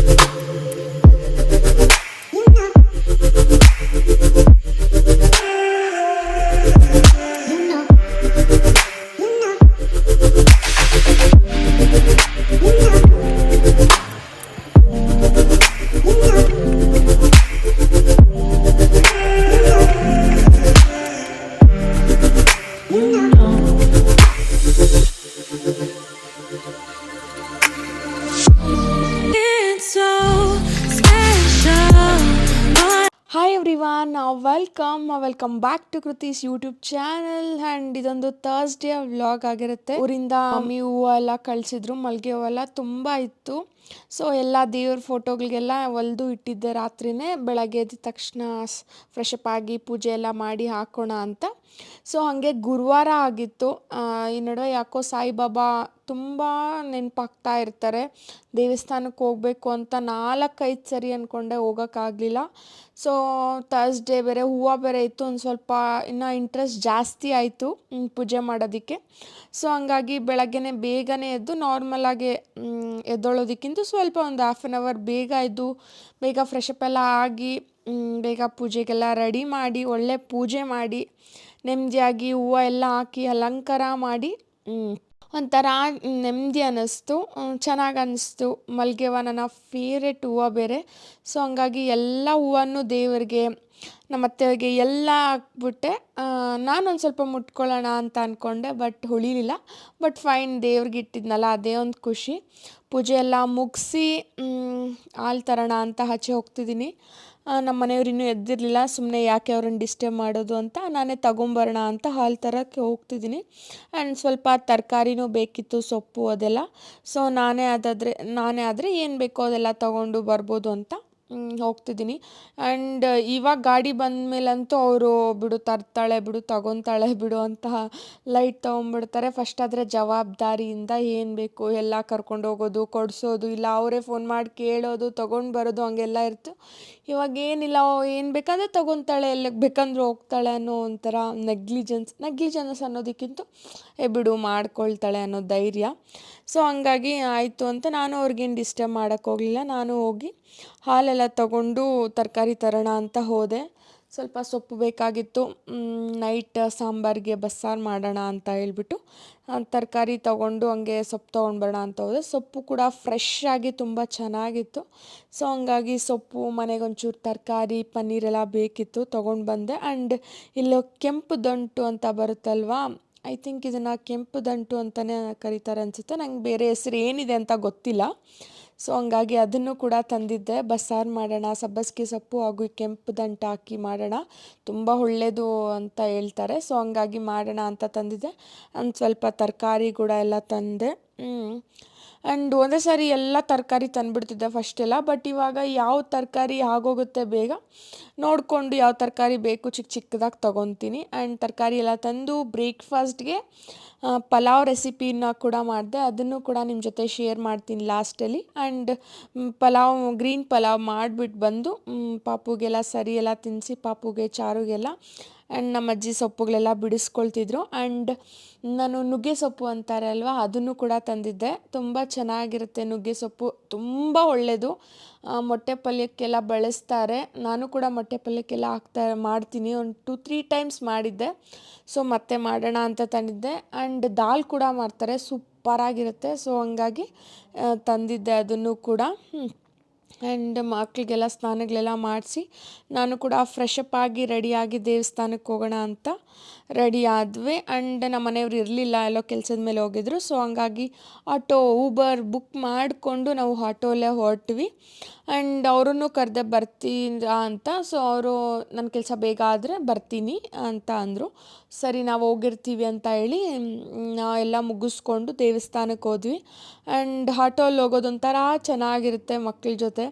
Thank hi everyone welcome welcome back to Kruthi's YouTube channel and ಇದೊಂದು Thursday vlog ಆಗಿರುತ್ತೆ. ಊರಿಂದ mummy ಹೂವು ಎಲ್ಲ ಕಳಿಸಿದ್ರು ಮಲ್ಲಿಗೆ ಹೂವೆಲ್ಲ ತುಂಬಾ ಇತ್ತು. ಸೊ ಎಲ್ಲ ದೇವ್ರ ಫೋಟೋಗಳಿಗೆಲ್ಲ ಹೊಲ್ದು ಇಟ್ಟಿದ್ದೆ ರಾತ್ರಿನೇ ಬೆಳಗ್ಗೆ ಎದ್ದ ತಕ್ಷಣ ಫ್ರೆಶ್ ಅಪ್ ಆಗಿ ಪೂಜೆ ಎಲ್ಲ ಮಾಡಿ ಹಾಕೋಣ ಅಂತ. ಸೊ ಹಾಗೆ ಗುರುವಾರ ಆಗಿತ್ತು. ಈ ನಡುವೆ ಯಾಕೋ ಸಾಯಿಬಾಬಾ ತುಂಬ ನೆನಪಾಗ್ತಾ ಇರ್ತಾರೆ. ದೇವಸ್ಥಾನಕ್ಕೆ ಹೋಗಬೇಕು ಅಂತ ನಾಲ್ಕೈದು ಸರಿ ಅಂದ್ಕೊಂಡೆ ಹೋಗೋಕ್ಕಾಗಲಿಲ್ಲ ಸೊ ಥರ್ಸ್ಡೇ ಬೇರೆ ಹೂವು ಬೇರೆ ಇತ್ತು, ಒಂದು ಸ್ವಲ್ಪ ಇನ್ನೂ ಇಂಟ್ರೆಸ್ಟ್ ಜಾಸ್ತಿ ಆಯಿತು ಪೂಜೆ ಮಾಡೋದಕ್ಕೆ. ಸೊ ಹಂಗಾಗಿ ಬೆಳಗ್ಗೆನೆ ಬೇಗನೆ ಎದ್ದು ನಾರ್ಮಲಾಗಿ ಎದ್ದೊಳೋದಕ್ಕಿಂತ ಸ್ವಲ್ಪ ಒಂದು ಹಾಫ್ ಆನ್ ಅವರ್ ಬೇಗ ಎದ್ದು ಬೇಗ ಫ್ರೆಶ್ ಅಪ್ ಎಲ್ಲ ಆಗಿ ಬೇಗ ಪೂಜೆಗೆಲ್ಲ ರೆಡಿ ಮಾಡಿ, ಒಳ್ಳೆ ಪೂಜೆ ಮಾಡಿ ನೆಮ್ಮದಿಯಾಗಿ ಹೂವು ಎಲ್ಲ ಹಾಕಿ ಅಲಂಕಾರ ಮಾಡಿ ಒಂಥರ ನೆಮ್ಮದಿ ಅನ್ನಿಸ್ತು ಚೆನ್ನಾಗಿ ಅನ್ನಿಸ್ತು. ಮಲ್ಲಿಗೆ ಹೂವು ನನ್ನ ಫೇವ್ರೆಟ್ ಹೂವು ಬೇರೆ. ಸೊ ಹಂಗಾಗಿ ಎಲ್ಲ ಹೂವನ್ನು ದೇವರಿಗೆ, ನಮ್ಮ ಅತ್ತೆಯವ್ರಿಗೆ ಎಲ್ಲ ಹಾಕ್ಬಿಟ್ಟೆ. ನಾನೊಂದು ಸ್ವಲ್ಪ ಮುಟ್ಕೊಳ್ಳೋಣ ಅಂತ ಅಂದ್ಕೊಂಡೆ ಬಟ್ ಹೊಳಿಲಿಲ್ಲ. ಬಟ್ ಫೈನ್ ದೇವ್ರಿಗೆ ಇಟ್ಟಿದ್ನಲ್ಲ, ಅದೇ ಒಂದು ಖುಷಿ. ಪೂಜೆ ಎಲ್ಲ ಮುಗಿಸಿ ಹಾಲು ತರೋಣ ಅಂತ ಆಚೆ ಹೋಗ್ತಿದ್ದೀನಿ. ನಮ್ಮ ಮನೆಯವ್ರು ಇನ್ನೂ ಎದ್ದಿರಲಿಲ್ಲ ಸುಮ್ಮನೆ ಯಾಕೆ ಅವ್ರನ್ನ ಡಿಸ್ಟರ್ಬ್ ಮಾಡೋದು ಅಂತ ನಾನೇ ತಗೊಂಬರೋಣ ಅಂತ ಹಾಲು ತರೋಕ್ಕೆ ಹೋಗ್ತಿದ್ದೀನಿ. ಆ್ಯಂಡ್ ಸ್ವಲ್ಪ ತರಕಾರಿನೂ ಬೇಕಿತ್ತು, ಸೊಪ್ಪು ಅದೆಲ್ಲ. ಸೊ ನಾನೇ ಅದಾದರೆ, ನಾನೇ ಆದರೆ ಏನು ಬೇಕೋ ಅದೆಲ್ಲ ತಗೊಂಡು ಬರ್ಬೋದು ಅಂತ ಹೋಗ್ತಿದ್ದೀನಿ. ಆ್ಯಂಡ್ ಇವಾಗ ಗಾಡಿ ಬಂದ ಮೇಲಂತೂ ಅವರು ಬಿಡು, ತರ್ತಾಳೆ ಬಿಡು, ತಗೊತಾಳೆ ಬಿಡು ಅಂತ ಲೈಟ್ ತೊಗೊಂಬಿಡ್ತಾರೆ. ಫಸ್ಟ್ ಆದರೆ ಜವಾಬ್ದಾರಿಯಿಂದ ಏನು ಬೇಕು ಎಲ್ಲ ಕರ್ಕೊಂಡು ಹೋಗೋದು, ಕೊಡಿಸೋದು, ಇಲ್ಲ ಅವರೇ ಫೋನ್ ಮಾಡಿ ಕೇಳೋದು, ತೊಗೊಂಡು ಬರೋದು, ಹಂಗೆಲ್ಲ ಇತ್ತು ಇವಾಗ ಏನಿಲ್ಲ ಏನು ಬೇಕಾದ್ರೆ ತೊಗೊತಾಳೆ, ಎಲ್ಲಿಗೆ ಬೇಕಂದ್ರೆ ಹೋಗ್ತಾಳೆ ಅನ್ನೋ ಒಂಥರ ನೆಗ್ಲಿಜೆನ್ಸ್ ನೆಗ್ಲಿಜೆನ್ಸ್ ಅನ್ನೋದಕ್ಕಿಂತ, ಏ, ಬಿಡು, ಮಾಡ್ಕೊಳ್ತಾಳೆ ಅನ್ನೋ ಧೈರ್ಯ. ಸೊ ಹಂಗಾಗಿ ಆಯಿತು ಅಂತ ನಾನು ಅವ್ರಿಗೇನು ಡಿಸ್ಟರ್ಬ್ ಮಾಡೋಕ್ಕೋಗ್ಲಿಲ್ಲ ನಾನು ಹೋಗಿ ಹಾಲೆಲ್ಲ ತಗೊಂಡು ತರಕಾರಿ ತರೋಣ ಅಂತ ಹೋದೆ. ಸ್ವಲ್ಪ ಸೊಪ್ಪು ಬೇಕಾಗಿತ್ತು. ನೈಟ್ ಸಾಂಬಾರಿಗೆ ಬಸ್ಸಾರು ಮಾಡೋಣ ಅಂತ ಹೇಳ್ಬಿಟ್ಟು ತರಕಾರಿ ತೊಗೊಂಡು ಹಂಗೆ ಸೊಪ್ಪು ತೊಗೊಂಡು ಬರೋಣ ಅಂತ ಹೋದೆ. ಸೊಪ್ಪು ಕೂಡ ಫ್ರೆಶ್ ಆಗಿ ತುಂಬ ಚೆನ್ನಾಗಿತ್ತು. ಸೊ ಹಂಗಾಗಿ ಸೊಪ್ಪು, ಮನೆಗೆ ಒಂಚೂರು ತರಕಾರಿ, ಪನ್ನೀರೆಲ್ಲ ಬೇಕಿತ್ತು ತೊಗೊಂಡು ಬಂದೆ. ಆ್ಯಂಡ್ ಇಲ್ಲೋ ಕೆಂಪು ದಂಟು ಅಂತ ಬರುತ್ತಲ್ವಾ ಐ ಥಿಂಕ್ ಇದನ್ನು ಕೆಂಪು ದಂಟು ಅಂತಲೇ ಕರೀತಾರೆ ಅನಿಸುತ್ತೆ. ನಂಗೆ ಬೇರೆ ಹೆಸರು ಏನಿದೆ ಅಂತ ಗೊತ್ತಿಲ್ಲ. ಸೊ ಹಂಗಾಗಿ ಅದನ್ನು ಕೂಡ ತಂದಿದ್ದೆ. ಬಸ್ಸಾರು ಮಾಡೋಣ, ಸಬ್ಬಸ್ಗೆ ಸೊಪ್ಪು ಹಾಗೂ ಕೆಂಪು ದಂಟು ಹಾಕಿ ಮಾಡೋಣ. ತುಂಬ ಒಳ್ಳೆಯದು ಅಂತ ಹೇಳ್ತಾರೆ. ಸೊ ಹಂಗಾಗಿ ಮಾಡೋಣ ಅಂತ ತಂದಿದ್ದೆ. ಒಂದು ಸ್ವಲ್ಪ ತರಕಾರಿ ಕೂಡ ಎಲ್ಲ ತಂದೆ. ಆ್ಯಂಡ್ ಒಂದೇ ಸಾರಿ ಎಲ್ಲ ತರಕಾರಿ ತಂದುಬಿಡ್ತಿದ್ದೆ ಫಸ್ಟೆಲ್ಲ, ಬಟ್ ಇವಾಗ ಯಾವ ತರಕಾರಿ ಆಗೋಗುತ್ತೆ ಬೇಗ ನೋಡಿಕೊಂಡು ಯಾವ ತರಕಾರಿ ಬೇಕು ಚಿಕ್ಕ ಚಿಕ್ಕದಾಗಿ ತೊಗೊತೀನಿ. ಆ್ಯಂಡ್ ತರಕಾರಿ ಎಲ್ಲ ತಂದು ಬ್ರೇಕ್ಫಾಸ್ಟ್ಗೆ ಪಲಾವ್ ರೆಸಿಪಿನ ಕೂಡ ಮಾಡಿದೆ. ಅದನ್ನು ಕೂಡ ನಿಮ್ಮ ಜೊತೆ ಶೇರ್ ಮಾಡ್ತೀನಿ ಲಾಸ್ಟಲ್ಲಿ. ಆ್ಯಂಡ್ ಪಲಾವ್, ಗ್ರೀನ್ ಪಲಾವ್ ಮಾಡಿಬಿಟ್ಟು ಬಂದು ಪಾಪುಗೆಲ್ಲ ಸರಿ ಎಲ್ಲ ತಿನ್ನಿಸಿ ಪಾಪುಗೆ, ಚಾರುಗೆಲ್ಲ ಆ್ಯಂಡ್ ನಮ್ಮ ಅಜ್ಜಿ ಸೊಪ್ಪುಗಳೆಲ್ಲ ಬಿಡಿಸ್ಕೊಳ್ತಿದ್ರು. ಆ್ಯಂಡ್ ನಾನು ನುಗ್ಗೆ ಸೊಪ್ಪು ಅಂತಾರೆ ಅಲ್ವಾ, ಅದನ್ನು ಕೂಡ ತಂದಿದ್ದೆ. ತುಂಬ ಚೆನ್ನಾಗಿರುತ್ತೆ ನುಗ್ಗೆ ಸೊಪ್ಪು, ತುಂಬ ಒಳ್ಳೆಯದು ಮೊಟ್ಟೆ ಪಲ್ಯಕ್ಕೆಲ್ಲ ಬಳಸ್ತಾರೆ. ನಾನು ಕೂಡ ಮೊಟ್ಟೆ ಪಲ್ಯಕ್ಕೆಲ್ಲ ಹಾಕ್ತಾ ಮಾಡ್ತೀನಿ. ಒಂದು ಟು ತ್ರೀ ಟೈಮ್ಸ್ ಮಾಡಿದ್ದೆ. ಸೊ ಮತ್ತೆ ಮಾಡೋಣ ಅಂತ ತಂದಿದ್ದೆ. ಆ್ಯಂಡ್ ದಾಲ್ ಕೂಡ ಮಾಡ್ತಾರೆ. ಸೂಪರಾಗಿರುತ್ತೆ. ಸೊ ಹಂಗಾಗಿ ತಂದಿದ್ದೆ ಅದನ್ನು ಕೂಡ. ಆ್ಯಂಡ್ ಮಕ್ಕಳಿಗೆಲ್ಲ ಸ್ನಾನಗಳೆಲ್ಲ ಮಾಡಿಸಿ, ನಾನು ಕೂಡ ಫ್ರೆಶಪ್ ಆಗಿ ರೆಡಿಯಾಗಿ ದೇವಸ್ಥಾನಕ್ಕೆ ಹೋಗೋಣ ಅಂತ ರೆಡಿ ಆದ್ವಿ. ಆ್ಯಂಡ್ ನಮ್ಮ ಮನೆಯವ್ರು ಇರಲಿಲ್ಲ, ಎಲ್ಲೋ ಕೆಲಸದ ಮೇಲೆ ಹೋಗಿದ್ರು. ಸೊ ಹಂಗಾಗಿ ಆಟೋ ಊಬರ್ ಬುಕ್ ಮಾಡಿಕೊಂಡು ನಾವು ಆಟೋಲ್ಲೇ ಹೊರಟ್ವಿ. ಆ್ಯಂಡ್ ಅವರನ್ನು ಕರೆದೆ ಬರ್ತೀನಿ ಅಂತ ಸೊ ಅವರು ನನ್ನ ಕೆಲಸ ಬೇಗ ಆದರೆ ಬರ್ತೀನಿ ಅಂತ ಅಂದರು. ಸರಿ, ನಾವು ಹೋಗಿರ್ತೀವಿ ಅಂತ ಹೇಳಿ ಎಲ್ಲ ಮುಗಿಸ್ಕೊಂಡು ದೇವಸ್ಥಾನಕ್ಕೆ ಹೋದ್ವಿ. ಆ್ಯಂಡ್ ಆಟೋಲ್ಲಿ ಹೋಗೋದೊಂಥರ ಚೆನ್ನಾಗಿರುತ್ತೆ ಮಕ್ಕಳ ಜೊತೆ.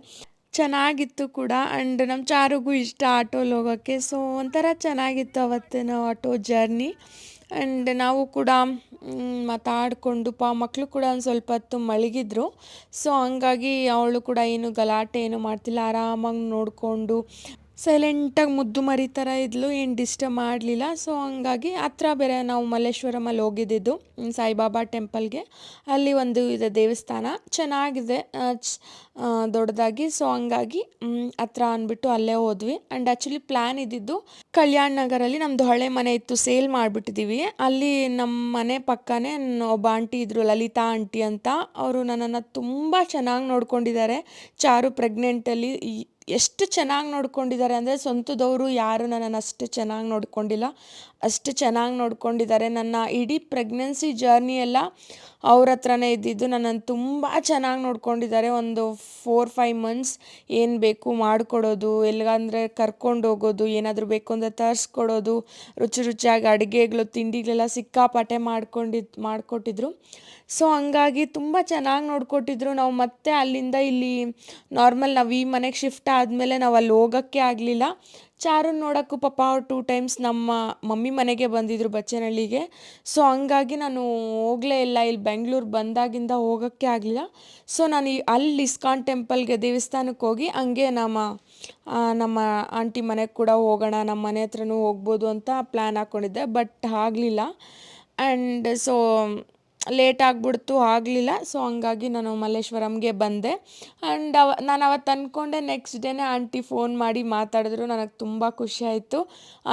ಚೆನ್ನಾಗಿತ್ತು ಕೂಡ. ಆ್ಯಂಡ್ ನಮ್ಮ ಚಾರಿಗೂ ಇಷ್ಟ ಆಟೋಲಿ ಹೋಗೋಕ್ಕೆ ಸೊ ಒಂಥರ ಚೆನ್ನಾಗಿತ್ತು ಅವತ್ತಿನ ಆಟೋ ಜರ್ನಿ. ಆ್ಯಂಡ್ ನಾವು ಕೂಡ ಮಾತಾಡಿಕೊಂಡು, ಪಾ ಮಕ್ಕಳು ಕೂಡ ಒಂದು ಸ್ವಲ್ಪ ಹೊತ್ತು ಮಲಗಿದ್ರು. ಸೊ ಹಂಗಾಗಿ ಅವಳು ಕೂಡ ಏನು ಗಲಾಟೆ ಏನು ಮಾಡ್ತಿಲ್ಲ. ಆರಾಮಾಗಿ ನೋಡಿಕೊಂಡು ಸೈಲೆಂಟಾಗಿ ಮುದ್ದು ಮರಿ ಥರ ಇದ್ಲು, ಏನು ಡಿಸ್ಟರ್ಬ್ ಮಾಡಲಿಲ್ಲ. ಸೊ ಹಂಗಾಗಿ ಹತ್ರ ಬೇರೆ ನಾವು ಮಲ್ಲೇಶ್ವರಮಲ್ಲಿ ಹೋಗಿದ್ದಿದ್ದು ಸಾಯಿಬಾಬಾ ಟೆಂಪಲ್ಗೆ. ಅಲ್ಲಿ ಒಂದು ಇದೆ ದೇವಸ್ಥಾನ, ಚೆನ್ನಾಗಿದೆ ದೊಡ್ಡದಾಗಿ. ಸೊ ಹಂಗಾಗಿ ಹತ್ರ ಅಂದ್ಬಿಟ್ಟು ಅಲ್ಲೇ ಹೋದ್ವಿ. ಆ್ಯಂಡ್ ಆ್ಯಕ್ಚುಲಿ ಪ್ಲ್ಯಾನ್ ಇದ್ದಿದ್ದು, ಕಲ್ಯಾಣ ನಗರಲ್ಲಿ ನಮ್ಮದು ಹಳೆ ಮನೆ ಇತ್ತು, ಸೇಲ್ ಮಾಡಿಬಿಟ್ಟಿದ್ದೀವಿ. ಅಲ್ಲಿ ನಮ್ಮ ಮನೆ ಪಕ್ಕನೇ ಒಬ್ಬ ಆಂಟಿ ಇದ್ದರು ಲಲಿತಾ ಆಂಟಿ ಅಂತ. ಅವರು ನನ್ನನ್ನು ತುಂಬ ಚೆನ್ನಾಗಿ ನೋಡ್ಕೊಂಡಿದ್ದಾರೆ. ಚಾರು ಪ್ರೆಗ್ನೆಂಟಲ್ಲಿ ಎಷ್ಟು ಚೆನ್ನಾಗಿ ನೋಡ್ಕೊಂಡಿದ್ದಾರೆ ಅಂದರೆ ಸ್ವಂತದವರು ಯಾರು ನನ್ನನ್ನು ಅಷ್ಟು ಚೆನ್ನಾಗಿ ನೋಡ್ಕೊಂಡಿಲ್ಲ. ಅಷ್ಟು ಚೆನ್ನಾಗಿ ನೋಡ್ಕೊಂಡಿದ್ದಾರೆ. ನನ್ನ ಇಡೀ ಪ್ರೆಗ್ನೆನ್ಸಿ ಜರ್ನಿ ಎಲ್ಲ ಅವ್ರ ಹತ್ರನೇ ಇದ್ದಿದ್ದು. ನನ್ನನ್ನು ತುಂಬ ಚೆನ್ನಾಗಿ ನೋಡ್ಕೊಂಡಿದ್ದಾರೆ. ಒಂದು ಫೋರ್ ಫೈವ್ ಮಂತ್ಸ್ ಏನು ಬೇಕು ಮಾಡಿಕೊಡೋದು ಎಲ್ಲಿಗಂದರೆ ಕರ್ಕೊಂಡು ಹೋಗೋದು, ಏನಾದರೂ ಬೇಕು ಅಂದರೆ ತರಿಸ್ಕೊಡೋದು, ರುಚಿ ರುಚಿಯಾಗಿ ಅಡುಗೆಗಳು, ತಿಂಡಿಗಳೆಲ್ಲ ಸಿಕ್ಕಾಪಟ್ಟೆ ಮಾಡ್ಕೊಂಡಿದ್ದು ಮಾಡಿಕೊಟ್ಟಿದ್ರು. ಸೊ ಹಂಗಾಗಿ ತುಂಬ ಚೆನ್ನಾಗಿ ನೋಡ್ಕೊಟ್ಟಿದ್ರು. ನಾವು ಮತ್ತೆ ಅಲ್ಲಿಂದ ಇಲ್ಲಿ ನಾರ್ಮಲ್ ನಾವು ಈ ಮನೆಗೆ ಶಿಫ್ಟ್ ಆದಮೇಲೆ ನಾವು ಅಲ್ಲಿ ಹೋಗೋಕ್ಕೆ ಆಗಲಿಲ್ಲ. ಚಾರುನ್ ನೋಡೋಕ್ಕೂ ಪಾಪ ಅವ್ರು ಟೂ ಟೈಮ್ಸ್ ನಮ್ಮ ಮಮ್ಮಿ ಮನೆಗೆ ಬಂದಿದ್ದರು ಬಚ್ಚನಹಳ್ಳಿಗೆ. ಸೊ ಹಂಗಾಗಿ ನಾನು ಹೋಗಲೇ ಇಲ್ಲ. ಇಲ್ಲಿ ಬೆಂಗಳೂರು ಬಂದಾಗಿಂದ ಹೋಗೋಕ್ಕೆ ಆಗಲಿಲ್ಲ. ಸೊ ನಾನು ಅಲ್ಲಿ ಇಸ್ಕಾನ್ ಟೆಂಪಲ್ಗೆ ದೇವಸ್ಥಾನಕ್ಕೆ ಹೋಗಿ ಹಂಗೆ ನಮ್ಮ ನಮ್ಮ ಆಂಟಿ ಮನೆಗೆ ಕೂಡ ಹೋಗೋಣ, ನಮ್ಮ ಮನೆ ಹತ್ರನೂ ಹೋಗ್ಬೋದು ಅಂತ ಪ್ಲ್ಯಾನ್ ಹಾಕ್ಕೊಂಡಿದ್ದೆ ಬಟ್ ಆಗಲಿಲ್ಲ. ಆ್ಯಂಡ್ ಸೊ ಲೇಟ್ ಆಗಿಬಿಡ್ತು, ಆಗಲಿಲ್ಲ. ಸೊ ಹಂಗಾಗಿ ನಾನು ಮಲ್ಲೇಶ್ವರಂಗೆ ಬಂದೆ. ಆ್ಯಂಡ್ ಅವ, ನಾನು ಅವತ್ತು ಅಂದ್ಕೊಂಡೆ ನೆಕ್ಸ್ಟ್ ಡೇನೇ ಆಂಟಿ ಫೋನ್ ಮಾಡಿ ಮಾತಾಡಿದ್ರು. ನನಗೆ ತುಂಬ ಖುಷಿ ಆಯಿತು.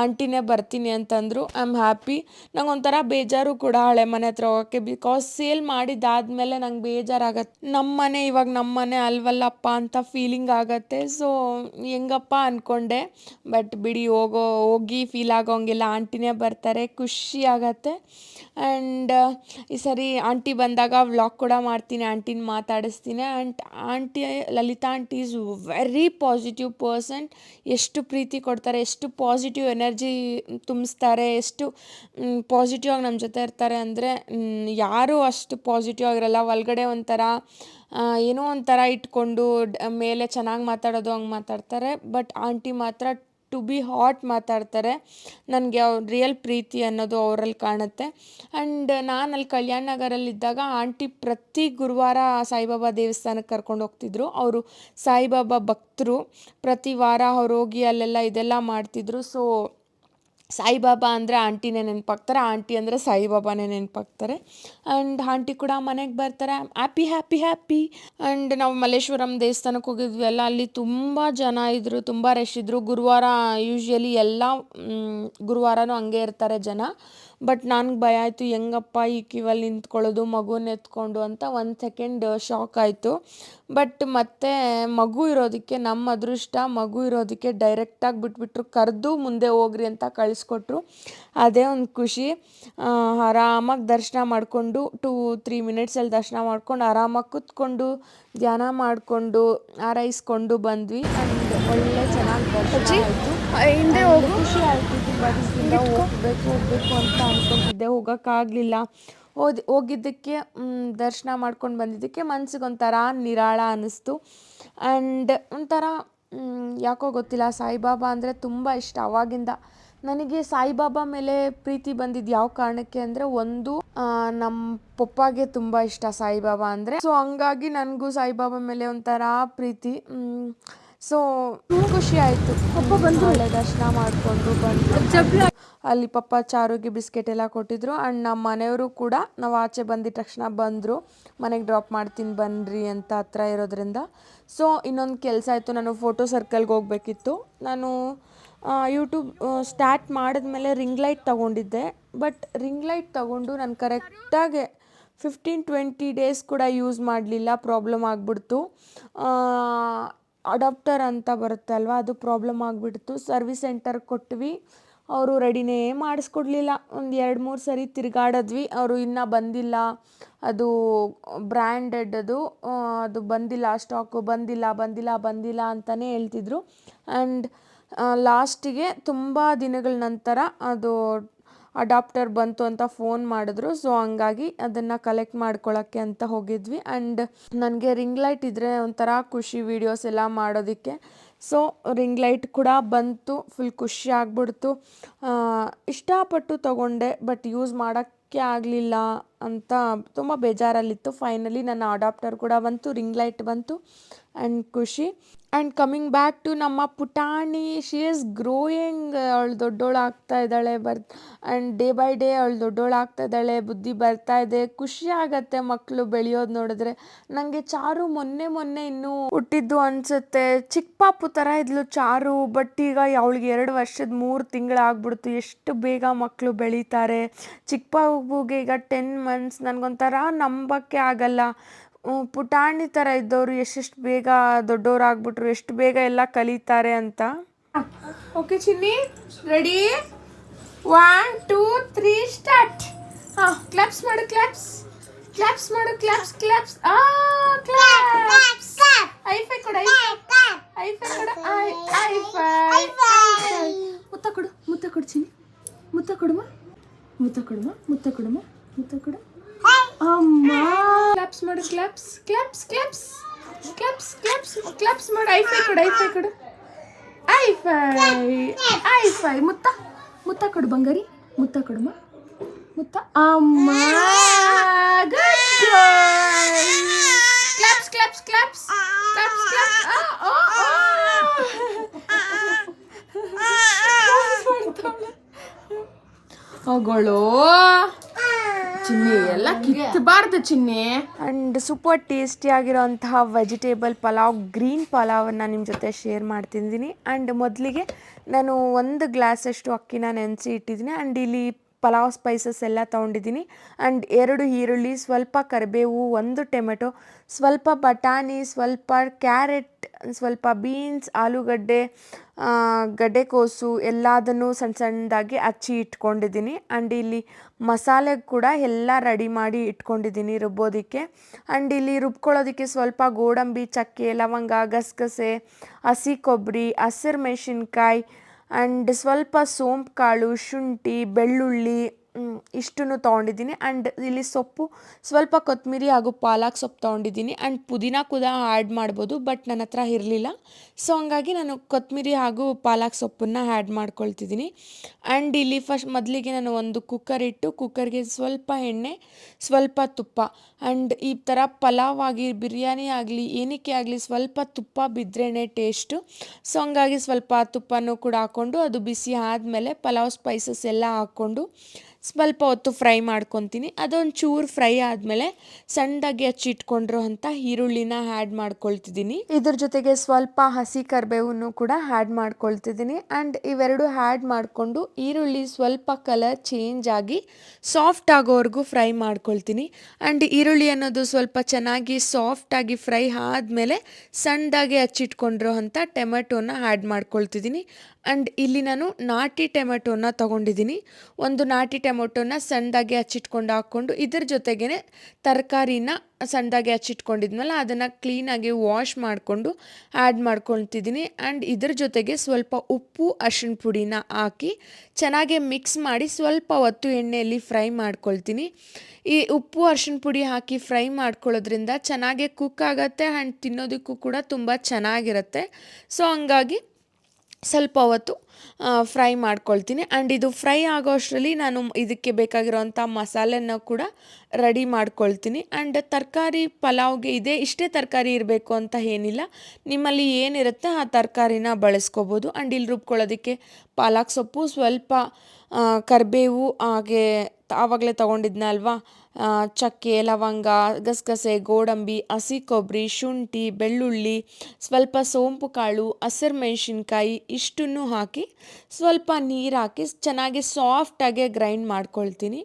ಆಂಟಿನೇ ಬರ್ತೀನಿ ಅಂತಂದರು. ಐ ಆಮ್ ಹ್ಯಾಪಿ ನಂಗೆ ಒಂಥರ ಬೇಜಾರು ಕೂಡ ಹಳೆ ಮನೆ ಹತ್ರ ಹೋಗೋಕ್ಕೆ ಬಿಕಾಸ್ ಸೇಲ್ ಮಾಡಿದ್ದಾದಮೇಲೆ ನಂಗೆ ಬೇಜಾರಾಗತ್ತೆ ನಮ್ಮ ಮನೆ ಇವಾಗ ನಮ್ಮ ಮನೆ ಅಲ್ವಲ್ಲಪ್ಪ ಅಂತ ಫೀಲಿಂಗ್ ಆಗತ್ತೆ. ಸೊ ಹೆಂಗಪ್ಪ ಅಂದ್ಕೊಂಡೆ ಬಟ್ ಬಿಡಿ, ಹೋಗೋ, ಹೋಗಿ ಫೀಲ್ ಆಗೋಂಗಿಲ್ಲ. ಆಂಟಿನೇ ಬರ್ತಾರೆ. ಖುಷಿ ಆಗತ್ತೆ. ಆ್ಯಂಡ್ ಈ ಸರಿ ಆಂಟಿ ಬಂದಾಗ ವ್ಲಾಗ್ ಕೂಡ ಮಾಡ್ತೀನಿ, ಆಂಟಿನ ಮಾತಾಡಿಸ್ತೀನಿ. And aunty, Lalitha aunty is very positive person ಎಷ್ಟು ಪ್ರೀತಿ ಕೊಡ್ತಾರೆ, ಎಷ್ಟು ಪಾಸಿಟಿವ್ ಎನರ್ಜಿ ತುಂಬಿಸ್ತಾರೆ, ಎಷ್ಟು ಪಾಸಿಟಿವ್ ಆಗಿ ನಮ್ಮ ಜೊತೆ ಇರ್ತಾರೆ ಅಂದರೆ ಯಾರೂ ಅಷ್ಟು ಪಾಸಿಟಿವ್ ಆಗಿರಲ್ಲ. ಒಳಗಡೆ ಒಂಥರ ಏನೋ ಒಂಥರ ಇಟ್ಕೊಂಡು ಮೇಲೆ ಚೆನ್ನಾಗಿ ಮಾತಾಡೋದು ಹಂಗೆ ಮಾತಾಡ್ತಾರೆ. ಬಟ್ ಆಂಟಿ ಮಾತ್ರ ಟು ಬಿ ಹಾಟ್ ಮಾತಾಡ್ತಾರೆ. ನನಗೆ ಅವ್ರ ರಿಯಲ್ ಪ್ರೀತಿ ಅನ್ನೋದು ಅವರಲ್ಲಿ ಕಾಣುತ್ತೆ. ಆ್ಯಂಡ್ ನಾನು ಅಲ್ಲಿ ಕಲ್ಯಾಣ ನಗರಲ್ಲಿದ್ದಾಗ ಆಂಟಿ ಪ್ರತಿ ಗುರುವಾರ ಸಾಯಿಬಾಬಾ ದೇವಸ್ಥಾನಕ್ಕೆ ಕರ್ಕೊಂಡು ಹೋಗ್ತಿದ್ರು. ಅವರು ಸಾಯಿಬಾಬಾ ಭಕ್ತರು ಪ್ರತಿ ವಾರ ಅವ್ರು ಹೋಗಿ ಅಲ್ಲೆಲ್ಲ ಇದೆಲ್ಲ ಮಾಡ್ತಿದ್ರು. ಸೊ ಸಾಯಿಬಾಬಾ ಅಂದರೆ ಆಂಟಿನೇ ನೆನಪಾಗ್ತಾರೆ, ಆಂಟಿ ಅಂದರೆ ಸಾಯಿಬಾಬಾನೇ ನೆನಪಾಗ್ತಾರೆ. ಆ್ಯಂಡ್ ಆಂಟಿ ಕೂಡ ಮನೆಗೆ ಬರ್ತಾರೆ. ಹ್ಯಾಪಿ ಹ್ಯಾಪಿ ಹ್ಯಾಪಿ ಆ್ಯಂಡ್ ನಾವು ಮಲ್ಲೇಶ್ವರಂ ದೇವಸ್ಥಾನಕ್ಕೆ ಹೋಗಿದ್ವಿ. ಅಲ್ಲ ಅಲ್ಲಿ ತುಂಬ ಜನ ಇದ್ದರು ತುಂಬ ರಶ್ ಇದ್ದರು ಗುರುವಾರ ಯೂಶ್ವಲಿ ಎಲ್ಲ ಗುರುವಾರವೂ ಗುರುವಾರನೂ ಹಂಗೆ ಇರ್ತಾರೆ ಜನ. ಬಟ್ ನನಗೆ ಭಯ ಆಯಿತು ಹೆಂಗಪ್ಪ ಈ ಕ್ಯೂವಲ್ಲಿ ನಿಂತ್ಕೊಳ್ಳೋದು ಮಗುನ ಎತ್ಕೊಂಡು ಅಂತ ಒಂದು ಸೆಕೆಂಡ್ ಶಾಕ್ ಆಯಿತು. ಬಟ್ ಮತ್ತೆ ಮಗು ಇರೋದಕ್ಕೆ ನಮ್ಮ ಅದೃಷ್ಟ ಮಗು ಇರೋದಕ್ಕೆ ಡೈರೆಕ್ಟಾಗಿ ಬಿಟ್ಬಿಟ್ರು ಕರೆದು ಮುಂದೆ ಹೋಗ್ರಿ ಅಂತ ಕಳಿಸ್ಕೊಟ್ರು. ಅದೇ ಒಂದು ಖುಷಿ. ಆರಾಮಾಗಿ ದರ್ಶನ ಮಾಡಿಕೊಂಡು ಟೂ ತ್ರೀ ಮಿನಿಟ್ಸಲ್ಲಿ ದರ್ಶನ ಮಾಡ್ಕೊಂಡು ಆರಾಮಾಗಿ ಕೂತ್ಕೊಂಡು ಧ್ಯಾನ ಮಾಡಿಕೊಂಡು ಆರೈಸ್ಕೊಂಡು ಬಂದ್ವಿ. ಆ್ಯಂಡ್ ಒಳ್ಳೆ ಚೆನ್ನಾಗಿ ಆಯಿತು. ಖುಷಿ ಆಯಿತು ತುಂಬ ದಿವಸದಿಂದ ಹೋಗ್ಬೇಕು ಹೋಗ್ಬೇಕು ಅಂತ ಅನ್ಕೊಂತಿದ್ದೆ, ಹೋಗೋಕ್ಕಾಗಲಿಲ್ಲ. ಹೋದ, ಹೋಗಿದ್ದಕ್ಕೆ ದರ್ಶನ ಮಾಡ್ಕೊಂಡು ಬಂದಿದ್ದಕ್ಕೆ ಮನ್ಸಿಗೆ ಒಂಥರ ನಿರಾಳ ಅನ್ನಿಸ್ತು ಆ್ಯಂಡ್ ಒಂಥರ ಯಾಕೋ ಗೊತ್ತಿಲ್ಲ, ಸಾಯಿಬಾಬಾ ಅಂದರೆ ತುಂಬ ಇಷ್ಟ. ಅವಾಗಿಂದ ನನಗೆ ಸಾಯಿಬಾಬಾ ಮೇಲೆ ಪ್ರೀತಿ ಬಂದಿದ್ದು ಯಾವ ಕಾರಣಕ್ಕೆ ಅಂದರೆ ಒಂದು ನಮ್ಮ ಪಪ್ಪಾಗೆ ತುಂಬ ಇಷ್ಟ ಸಾಯಿಬಾಬಾ ಅಂದರೆ. ಸೊ ಹಂಗಾಗಿ ನನಗೂ ಸಾಯಿಬಾಬಾ ಮೇಲೆ ಒಂಥರ ಪ್ರೀತಿ. ಸೊ ತುಂಬ ಖುಷಿ ಆಯಿತು. ಪಪ್ಪ ಬಂದು ಒಳ್ಳೆ ದರ್ಶನ ಮಾಡಿಕೊಂಡು ಬಂದು ಅಲ್ಲಿ ಪಪ್ಪ ಚಾರುಗೆ ಬಿಸ್ಕೆಟ್ ಎಲ್ಲ ಕೊಟ್ಟಿದ್ರು. ಆ್ಯಂಡ್ ನಮ್ಮ ಮನೆಯವರು ಕೂಡ ನಾವು ಆಚೆ ಬಂದಿದ್ದ ತಕ್ಷಣ ಬಂದರು. ಮನೆಗೆ ಡ್ರಾಪ್ ಮಾಡ್ತೀನಿ ಬನ್ನಿರಿ ಅಂತ ಹತ್ರ ಇರೋದ್ರಿಂದ. ಸೊ ಇನ್ನೊಂದು ಕೆಲಸ ಆಯಿತು. ನಾನು ಫೋಟೋ ಸರ್ಕಲ್ಗೆ ಹೋಗಬೇಕಿತ್ತು. ನಾನು ಯೂಟ್ಯೂಬ್ ಸ್ಟಾರ್ಟ್ ಮಾಡಿದ್ಮೇಲೆ ರಿಂಗ್ ಲೈಟ್ ತೊಗೊಂಡಿದ್ದೆ. ಬಟ್ ರಿಂಗ್ ಲೈಟ್ ತೊಗೊಂಡು ನಾನು ಕರೆಕ್ಟಾಗಿ ಫಿಫ್ಟೀನ್ ಟ್ವೆಂಟಿ ಡೇಸ್ ಕೂಡ ಯೂಸ್ ಮಾಡಲಿಲ್ಲ. ಪ್ರಾಬ್ಲಮ್ ಆಗಿಬಿಡ್ತು. ಅಡಾಪ್ಟರ್ ಅಂತ ಬರುತ್ತೆ ಅಲ್ವಾ? ಅದು ಪ್ರಾಬ್ಲಮ್ ಆಗಿಬಿಡ್ತು. ಸರ್ವಿಸ್ ಸೆಂಟರ್ ಕೊಟ್ವಿ. ಅವರು ರೆಡಿನೇ ಮಾಡಿಸ್ಕೊಡ್ಲಿಲ್ಲ. ಒಂದು ಎರಡು ಮೂರು ಸರಿ ತಿರುಗಾಡಿದ್ವಿ. ಅವರು ಇನ್ನೂ ಬಂದಿಲ್ಲ. ಅದು ಬ್ರ್ಯಾಂಡೆಡ್ ಅದು. ಅದು ಬಂದಿಲ್ಲ ಸ್ಟಾಕು ಬಂದಿಲ್ಲ ಬಂದಿಲ್ಲ ಬಂದಿಲ್ಲ ಅಂತಲೇ ಹೇಳ್ತಿದ್ರು. ಆ್ಯಂಡ್ ಲಾಸ್ಟಿಗೆ ತುಂಬ ದಿನಗಳ ನಂತರ ಅದು ಅಡಾಪ್ಟರ್ ಬಂತು ಅಂತ ಫೋನ್ ಮಾಡಿದ್ರು. ಸೊ ಹಂಗಾಗಿ ಅದನ್ನು ಕಲೆಕ್ಟ್ ಮಾಡ್ಕೊಳ್ಳೋಕ್ಕೆ ಅಂತ ಹೋಗಿದ್ವಿ. ಆ್ಯಂಡ್ ನನಗೆ ರಿಂಗ್ ಲೈಟ್ ಇದ್ದರೆ ಒಂಥರ ಖುಷಿ ವೀಡಿಯೋಸ್ ಎಲ್ಲ ಮಾಡೋದಕ್ಕೆ. ಸೊ ರಿಂಗ್ ಲೈಟ್ ಕೂಡ ಬಂತು ಫುಲ್ ಖುಷಿ ಆಗ್ಬಿಡ್ತು. ಇಷ್ಟಪಟ್ಟು ತಗೊಂಡೆ ಬಟ್ ಯೂಸ್ ಮಾಡೋಕ್ಕೆ ಆಗಲಿಲ್ಲ ಅಂತ ತುಂಬ ಬೇಜಾರಲ್ಲಿತ್ತು. ಫೈನಲಿ ನನ್ನ ಅಡಾಪ್ಟರ್ ಕೂಡ ಬಂತು ರಿಂಗ್ ಲೈಟ್ ಬಂತು ಆ್ಯಂಡ್ ಖುಷಿ. ಆ್ಯಂಡ್ ಕಮಿಂಗ್ ಬ್ಯಾಕ್ ಟು ನಮ್ಮ ಪುಟಾಣಿ ಶಿ ಈಸ್ ಗ್ರೋಯಿಂಗ್ ಅವಳು ದೊಡ್ಡೋಳು ಆಗ್ತಾ ಇದ್ದಾಳೆ. ಬರ್ ಆ್ಯಂಡ್ ಡೇ ಬೈ ಡೇ ಅವಳು ದೊಡ್ಡೋಳು ಆಗ್ತಾ ಇದ್ದಾಳೆ. ಬುದ್ಧಿ ಬರ್ತಾ ಇದೆ. ಖುಷಿ ಆಗತ್ತೆ ಮಕ್ಕಳು ಬೆಳೆಯೋದು ನೋಡಿದ್ರೆ. ನನಗೆ ಚಾರು ಮೊನ್ನೆ ಮೊನ್ನೆ ಇನ್ನೂ ಹುಟ್ಟಿದ್ದು ಅನಿಸುತ್ತೆ. ಚಿಕ್ಕ ಪಾಪು ಥರ ಇದ್ಲು ಚಾರು ಬಟ್ ಈಗ ಅವಳಿಗೆ ಎರಡು ವರ್ಷದ ಮೂರು ತಿಂಗಳಾಗ್ಬಿಡ್ತು ಎಷ್ಟು ಬೇಗ ಮಕ್ಕಳು ಬೆಳೀತಾರೆ. ಚಿಕ್ಕ ಪಾಪುಗೆ ಈಗ ಟೆನ್ ಮಂತ್ಸ್ ನನಗೊಂಥರ ನಂಬೋಕ್ಕೆ ಆಗಲ್ಲ. ಪುಟಾಣಿ ಥರ ಇದ್ದವರು ಎಷ್ಟೆಷ್ಟು ಬೇಗ ದೊಡ್ಡವರಾಗ್ಬಿಟ್ರು, ಎಷ್ಟು ಬೇಗ ಎಲ್ಲ ಕಲಿತಾರೆ ಅಂತ. Okay Chinni ready one two three start ಹಾಂ ಕ್ಲಾಪ್ಸ್ ಮಾಡು ಕ್ಲಾಪ್ಸ್ ಕ್ಲಾಪ್ಸ್ ಮಾಡು ಕ್ಲಾಪ್ಸ್ ಕ್ಲಾಪ್ಸ್ ಆ ಕೊಡು ಐಫೈ ಫೈ ಕೊಡು. ಐ ಐಫೈ ಮುತ್ತ ಕೊಡು ಮುತ್ತ ಕೊಡು ಚಿನ್ನಿ. ಮುತ್ತ ಕೊಡುಮ. ಮುತ್ತ ಕೊಡುಮ ಮುತ್ತ ಕೊಡುಮ, ಮುತ್ತ ಕೊಡು ಅಮ್ಮ. ಕ್ಲಾಪ್ಸ್ ಮಾಡು claps claps claps claps claps claps ಮಾಡು. ಐಫೈ ಕೊಡು ಐಫೈ ಕೊಡು. ಐಫೈ ಐಫೈ ಮುತ್ತ ಮುತ್ತ ಕೊಡು ಬಂಗಾರಿ. ಮುತ್ತ ಕೊಡುಮ ಮುತ್ತ. ಅಮ್ಮ. ಕ್ಲಾಪ್ಸ್ ಕ್ಲಾಪ್ಸ್ ಕ್ಲಾಪ್ಸ್ ಕ್ಲಾಪ್ಸ್ ಕ್ಲಾಪ್ಸ್ ಹೋಗೋಳು ಚಿನ್ನಿ ಎಲ್ಲ ಕಿತ್ತಬಾರ್ದು ಚಿನ್ನಿ. ಅಂಡ್ ಸೂಪರ್ ಟೇಸ್ಟಿ ಆಗಿರೋಂತಹ ವೆಜಿಟೇಬಲ್ ಪಲಾವ್ ಗ್ರೀನ್ ಪಲಾವನ್ನು ನಿಮ್ಮ ಜೊತೆ ಶೇರ್ ಮಾಡ್ತಿದ್ದೀನಿ ಆ್ಯಂಡ್ ಮೊದಲಿಗೆ ನಾನು ಒಂದು ಗ್ಲಾಸಷ್ಟು ಅಕ್ಕಿನ ನೆನೆಸಿ ಇಟ್ಟಿದ್ದೀನಿ. ಆ್ಯಂಡ್ ಇಲ್ಲಿ ಪಲಾವ್ ಸ್ಪೈಸಸ್ ಎಲ್ಲ ತೊಗೊಂಡಿದ್ದೀನಿ. ಆ್ಯಂಡ್ ಎರಡು ಈರುಳ್ಳಿ ಸ್ವಲ್ಪ ಕರಿಬೇವು ಒಂದು ಟೊಮೆಟೊ ಸ್ವಲ್ಪ ಬಟಾಣಿ ಸ್ವಲ್ಪ ಕ್ಯಾರೆಟ್ ಸ್ವಲ್ಪ ಬೀನ್ಸ್ ಆಲೂಗಡ್ಡೆ ಗಡ್ಡೆ ಗಡ್ಡೆಕೋಸು ಎಲ್ಲದನ್ನು ಸಣ್ಣ ಸಣ್ಣದಾಗಿ ಹಚ್ಚಿ ಇಟ್ಕೊಂಡಿದ್ದೀನಿ. ಆ್ಯಂಡ್ ಇಲ್ಲಿ ಮಸಾಲೆ ಕೂಡ ಎಲ್ಲ ರೆಡಿ ಮಾಡಿ ಇಟ್ಕೊಂಡಿದ್ದೀನಿ ರುಬ್ಬೋದಕ್ಕೆ. ಆ್ಯಂಡ್ ಇಲ್ಲಿ ರುಬ್ಕೊಳ್ಳೋದಕ್ಕೆ ಸ್ವಲ್ಪ ಗೋಡಂಬಿ, ಚಕ್ಕೆ, ಲವಂಗ, ಗಸಗಸೆ, ಹಸಿ ಕೊಬ್ಬರಿ ಹಸಿರು ಮೆಣಸಿನ್ಕಾಯಿ ಆ್ಯಂಡ್ ಸ್ವಲ್ಪ ಸೋಂಪು ಕಾಳು ಶುಂಠಿ, ಬೆಳ್ಳುಳ್ಳಿ ಇಷ್ಟನ್ನು ತೊಗೊಂಡಿದ್ದೀನಿ. ಆ್ಯಂಡ್ ಇಲ್ಲಿ ಸೊಪ್ಪು, ಸ್ವಲ್ಪ ಕೊತ್ತಂಬರಿ ಹಾಗೂ ಪಾಲಕ್ ಸೊಪ್ಪು ತೊಗೊಂಡಿದ್ದೀನಿ. ಆ್ಯಂಡ್ ಪುದೀನ ಕೂಡ ಆ್ಯಡ್ ಮಾಡ್ಬೋದು ಬಟ್ ನನ್ನ ಹತ್ರ ಇರಲಿಲ್ಲ. ಸೊ ಹಂಗಾಗಿ ನಾನು ಕೊತ್ತಂಬರಿ ಹಾಗೂ ಪಾಲಕ್ ಸೊಪ್ಪನ್ನು ಆ್ಯಡ್ ಮಾಡ್ಕೊಳ್ತಿದ್ದೀನಿ. ಆ್ಯಂಡ್ ಇಲ್ಲಿ ಫಸ್ಟ್ ಮೊದಲಿಗೆ ನಾನು ಒಂದು ಕುಕ್ಕರ್ ಇಟ್ಟು ಕುಕ್ಕರ್ಗೆ ಸ್ವಲ್ಪ ಎಣ್ಣೆ, ಸ್ವಲ್ಪ ತುಪ್ಪ. ಆ್ಯಂಡ್ ಈ ಥರ ಪಲಾವ್ ಆಗಿ ಬಿರಿಯಾನಿ ಆಗಲಿ, ಏನಕ್ಕೆ ಆಗಲಿ ಸ್ವಲ್ಪ ತುಪ್ಪ ಬಿದ್ದರೆಣ್ಣೆ ಟೇಸ್ಟು ಸೊ ಹಂಗಾಗಿ ಸ್ವಲ್ಪ ತುಪ್ಪನೂ ಕೂಡ ಹಾಕ್ಕೊಂಡು ಅದು ಬಿಸಿ ಆದಮೇಲೆ ಪಲಾವ್ ಸ್ಪೈಸಸ್ ಎಲ್ಲ ಹಾಕ್ಕೊಂಡು ಸ್ವಲ್ಪ ಹೊತ್ತು ಫ್ರೈ ಮಾಡ್ಕೊತೀನಿ. ಅದೊಂದು ಚೂರು ಫ್ರೈ ಆದಮೇಲೆ ಸಣ್ಣದಾಗಿ ಹಚ್ಚಿಟ್ಕೊಂಡಿರೋ ಅಂಥ ಈರುಳ್ಳಿನ ಆ್ಯಡ್ ಮಾಡ್ಕೊಳ್ತಿದ್ದೀನಿ. ಇದ್ರ ಜೊತೆಗೆ ಸ್ವಲ್ಪ ಹಸಿ ಕರಿಬೇವನ್ನು ಕೂಡ ಆ್ಯಡ್ ಮಾಡ್ಕೊಳ್ತಿದ್ದೀನಿ. ಆ್ಯಂಡ್ ಇವೆರಡು ಆ್ಯಡ್ ಮಾಡಿಕೊಂಡು ಈರುಳ್ಳಿ ಸ್ವಲ್ಪ ಕಲರ್ ಚೇಂಜ್ ಆಗಿ ಸಾಫ್ಟ್ ಆಗೋವರೆಗೂ ಫ್ರೈ ಮಾಡ್ಕೊಳ್ತೀನಿ. ಆ್ಯಂಡ್ ಈರುಳ್ಳಿ ಅನ್ನೋದು ಸ್ವಲ್ಪ ಚೆನ್ನಾಗಿ ಸಾಫ್ಟಾಗಿ ಫ್ರೈ ಆದಮೇಲೆ ಸಣ್ಣದಾಗಿ ಹಚ್ಚಿಟ್ಕೊಂಡಿರೋ ಅಂಥ ಟೆಮೆಟೋನ ಆ್ಯಡ್ ಮಾಡ್ಕೊಳ್ತಿದ್ದೀನಿ. ಆ್ಯಂಡ್ ಇಲ್ಲಿ ನಾನು ನಾಟಿ ಟೆಮೆಟೋನ ತೊಗೊಂಡಿದ್ದೀನಿ. ಒಂದು ನಾಟಿ ಟೊಮೆಟೊನ ಸಣ್ಣದಾಗಿ ಹಚ್ಚಿಟ್ಕೊಂಡು ಹಾಕ್ಕೊಂಡು ಇದ್ರ ಜೊತೆಗೇ ತರಕಾರಿನ ಸಣ್ಣದಾಗಿ ಹಚ್ಚಿಟ್ಕೊಂಡಿದ್ನಲ್ಲ, ಅದನ್ನು ಕ್ಲೀನಾಗಿ ವಾಶ್ ಮಾಡಿಕೊಂಡು ಆ್ಯಡ್ ಮಾಡ್ಕೊಳ್ತಿದ್ದೀನಿ. ಆ್ಯಂಡ್ ಇದ್ರ ಜೊತೆಗೆ ಸ್ವಲ್ಪ ಉಪ್ಪು ಅರ್ಶಿನ ಪುಡಿನ ಹಾಕಿ ಚೆನ್ನಾಗಿ ಮಿಕ್ಸ್ ಮಾಡಿ ಸ್ವಲ್ಪ ಹೊತ್ತು ಎಣ್ಣೆಯಲ್ಲಿ ಫ್ರೈ ಮಾಡ್ಕೊಳ್ತೀನಿ. ಈ ಉಪ್ಪು ಅರ್ಶಿನ ಪುಡಿ ಹಾಕಿ ಫ್ರೈ ಮಾಡ್ಕೊಳ್ಳೋದ್ರಿಂದ ಚೆನ್ನಾಗೆ ಕುಕ್ ಆಗುತ್ತೆ ಆ್ಯಂಡ್ ತಿನ್ನೋದಕ್ಕೂ ಕೂಡ ತುಂಬ ಚೆನ್ನಾಗಿರುತ್ತೆ. ಸೊ ಹಂಗಾಗಿ ಸ್ವಲ್ಪ ಹೊತ್ತು ಫ್ರೈ ಮಾಡ್ಕೊಳ್ತೀನಿ. ಆ್ಯಂಡ್ ಇದು ಫ್ರೈ ಆಗೋ ಅಷ್ಟರಲ್ಲಿ ನಾನು ಇದಕ್ಕೆ ಬೇಕಾಗಿರೋಂಥ ಮಸಾಲೆನ ಕೂಡ ರೆಡಿ ಮಾಡ್ಕೊಳ್ತೀನಿ. ಆ್ಯಂಡ್ ತರಕಾರಿ ಪಲಾವ್ಗೆ ಇದೆ, ಇಷ್ಟೇ ತರಕಾರಿ ಇರಬೇಕು ಅಂತ ಏನಿಲ್ಲ. ನಿಮ್ಮಲ್ಲಿ ಏನಿರುತ್ತೆ ಆ ತರಕಾರಿನ ಬಳಸ್ಕೋಬೋದು. ಆ್ಯಂಡ್ ಇಲ್ಲಿ ರುಬ್ಕೊಳ್ಳೋದಕ್ಕೆ ಪಾಲಕ್ ಸೊಪ್ಪು, ಸ್ವಲ್ಪ ಕರಿಬೇವು, ಹಾಗೆ ಆವಾಗಲೇ ತೊಗೊಂಡಿದ್ನ ಅಲ್ವಾ ಚಕ್ಕೆ, ಲವಂಗ, ಗಸಗಸೆ, ಗೋಡಂಬಿ, ಹಸಿ ಕೊಬ್ಬರಿ, ಶುಂಠಿ, ಬೆಳ್ಳುಳ್ಳಿ, ಸ್ವಲ್ಪ ಸೋಂಪು ಕಾಳು, ಹಸಿರು ಮೆಣಸಿನ್ಕಾಯಿ ಇಷ್ಟನ್ನು ಹಾಕಿ ಸ್ವಲ್ಪ ನೀರು ಹಾಕಿ ಚೆನ್ನಾಗಿ ಸಾಫ್ಟಾಗೆ ಗ್ರೈಂಡ್ ಮಾಡ್ಕೊಳ್ತೀನಿ.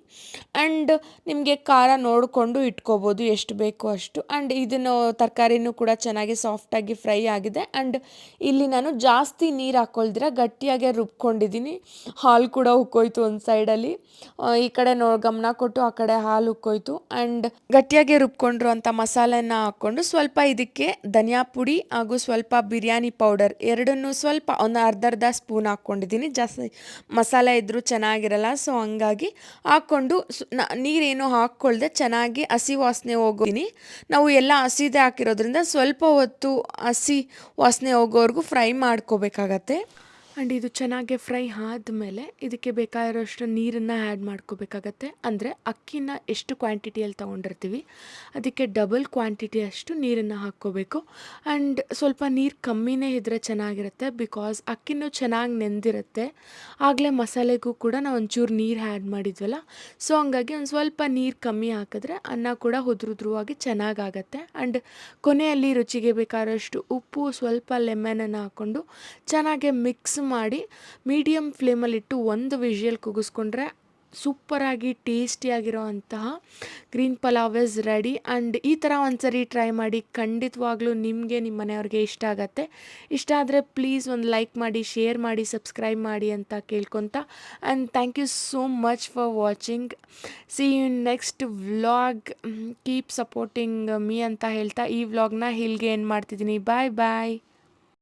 ಆ್ಯಂಡ್ ನಿಮಗೆ ಖಾರ ನೋಡಿಕೊಂಡು ಇಟ್ಕೋಬೋದು ಎಷ್ಟು ಬೇಕು ಅಷ್ಟು. ಆ್ಯಂಡ್ ಇದನ್ನು ತರಕಾರಿನೂ ಕೂಡ ಚೆನ್ನಾಗಿ ಸಾಫ್ಟಾಗಿ ಫ್ರೈ ಆಗಿದೆ. ಆ್ಯಂಡ್ ಇಲ್ಲಿ ನಾನು ಜಾಸ್ತಿ ನೀರು ಹಾಕೊಳ್ದಿರ ಗಟ್ಟಿಯಾಗೆ ರುಬ್ಕೊಂಡಿದ್ದೀನಿ ಹಾಲು ಕೂಡ ಉಕ್ಕೋಯ್ತು ಒಂದು ಸೈಡಲ್ಲಿ ಈ ಕಡೆ ನೋ ಗಮನ ಕೊಟ್ಟು ಆ ಕಡೆ ಹಾಲು ರುಬ್ಕೋಯ್ತು. ಆ್ಯಂಡ್ ಗಟ್ಟಿಯಾಗಿ ರುಬ್ಕೊಂಡ್ರು ಅಂತ ಮಸಾಲೆನ ಹಾಕ್ಕೊಂಡು ಸ್ವಲ್ಪ ಇದಕ್ಕೆ ಧನಿಯಾ ಪುಡಿ ಹಾಗೂ ಸ್ವಲ್ಪ ಬಿರಿಯಾನಿ ಪೌಡರ್ ಎರಡನ್ನೂ ಸ್ವಲ್ಪ ಒಂದು ಅರ್ಧ ಸ್ಪೂನ್ ಹಾಕ್ಕೊಂಡಿದ್ದೀನಿ. ಜಾಸ್ತಿ ಮಸಾಲೆ ಇದ್ದರೂ ಚೆನ್ನಾಗಿರಲ್ಲ, ಸೊ ಹಂಗಾಗಿ ಹಾಕ್ಕೊಂಡು ನೀರೇನು ಹಾಕ್ಕೊಳ್ದೆ ಚೆನ್ನಾಗಿ ಹಸಿ ವಾಸನೆ ಹೋಗೋತೀನಿ ನಾವು ಎಲ್ಲ ಹಸಿದೇ ಹಾಕಿರೋದ್ರಿಂದ ಸ್ವಲ್ಪ ಹೊತ್ತು ಹಸಿ ವಾಸನೆ ಹೋಗೋವರೆಗೂ ಫ್ರೈ ಮಾಡ್ಕೋಬೇಕಾಗತ್ತೆ. ಆ್ಯಂಡ್ ಇದು ಚೆನ್ನಾಗಿ ಫ್ರೈ ಆದಮೇಲೆ ಇದಕ್ಕೆ ಬೇಕಾಗಿರೋಷ್ಟು ನೀರನ್ನು ಆ್ಯಡ್ ಮಾಡ್ಕೋಬೇಕಾಗತ್ತೆ. ಅಂದರೆ ಅಕ್ಕಿನ ಎಷ್ಟು ಕ್ವಾಂಟಿಟಿಯಲ್ಲಿ ತೊಗೊಂಡಿರ್ತೀವಿ, ಅದಕ್ಕೆ ಡಬಲ್ ಕ್ವಾಂಟಿಟಿ ಅಷ್ಟು ನೀರನ್ನು ಹಾಕ್ಕೋಬೇಕು. ಆ್ಯಂಡ್ ಸ್ವಲ್ಪ ನೀರು ಕಮ್ಮಿನೇ ಇದ್ದರೆ ಚೆನ್ನಾಗಿರುತ್ತೆ, ಬಿಕಾಸ್ ಅಕ್ಕಿನೂ ಚೆನ್ನಾಗಿ ನೆಂದಿರುತ್ತೆ. ಆಗಲೇ ಮಸಾಲೆಗೂ ಕೂಡ ನಾವು ಒಂಚೂರು ನೀರು ಆ್ಯಡ್ ಮಾಡಿದ್ವಲ್ಲ, ಸೊ ಹಂಗಾಗಿ ಒಂದು ಸ್ವಲ್ಪ ನೀರು ಕಮ್ಮಿ ಹಾಕಿದ್ರೆ ಅನ್ನ ಕೂಡ ಉದ್ರುದ್ರವಾಗಿ ಚೆನ್ನಾಗಾಗತ್ತೆ. ಆ್ಯಂಡ್ ಕೊನೆಯಲ್ಲಿ ರುಚಿಗೆ ಬೇಕಾದಷ್ಟು ಉಪ್ಪು, ಸ್ವಲ್ಪ ಲೆಮನನ್ನು ಹಾಕ್ಕೊಂಡು ಚೆನ್ನಾಗಿ ಮಿಕ್ಸ್ ಮಾಡಿ ಮೀಡಿಯಮ್ ಫ್ಲೇಮಲ್ಲಿಟ್ಟು ಒಂದು ವಿಷಿಯಲ್ ಕೂಗಿಸ್ಕೊಂಡ್ರೆ ಸೂಪರಾಗಿ ಟೇಸ್ಟಿಯಾಗಿರೋ ಅಂತಹ green pulao is ready and ಈ ಥರ ಒಂದ್ಸರಿ ಟ್ರೈ ಮಾಡಿ ಖಂಡಿತವಾಗ್ಲೂ ನಿಮಗೆ, ನಿಮ್ಮ ಮನೆಯವ್ರಿಗೆ ಇಷ್ಟ ಆಗತ್ತೆ. ಇಷ್ಟ ಆದರೆ ಪ್ಲೀಸ್ ಒಂದು ಲೈಕ್ ಮಾಡಿ ಶೇರ್ ಮಾಡಿ ಸಬ್ಸ್ಕ್ರೈಬ್ ಮಾಡಿ ಅಂತ ಕೇಳ್ಕೊತ. And thank you so much for watching see you next vlog keep supporting me ಅಂತ ಹೇಳ್ತಾ ಈ ವ್ಲಾಗ್ನ ಇಲ್ಲಿಗೆ ಏನು ಮಾಡ್ತಿದ್ದೀನಿ. ಬಾಯ್ ಬಾಯ್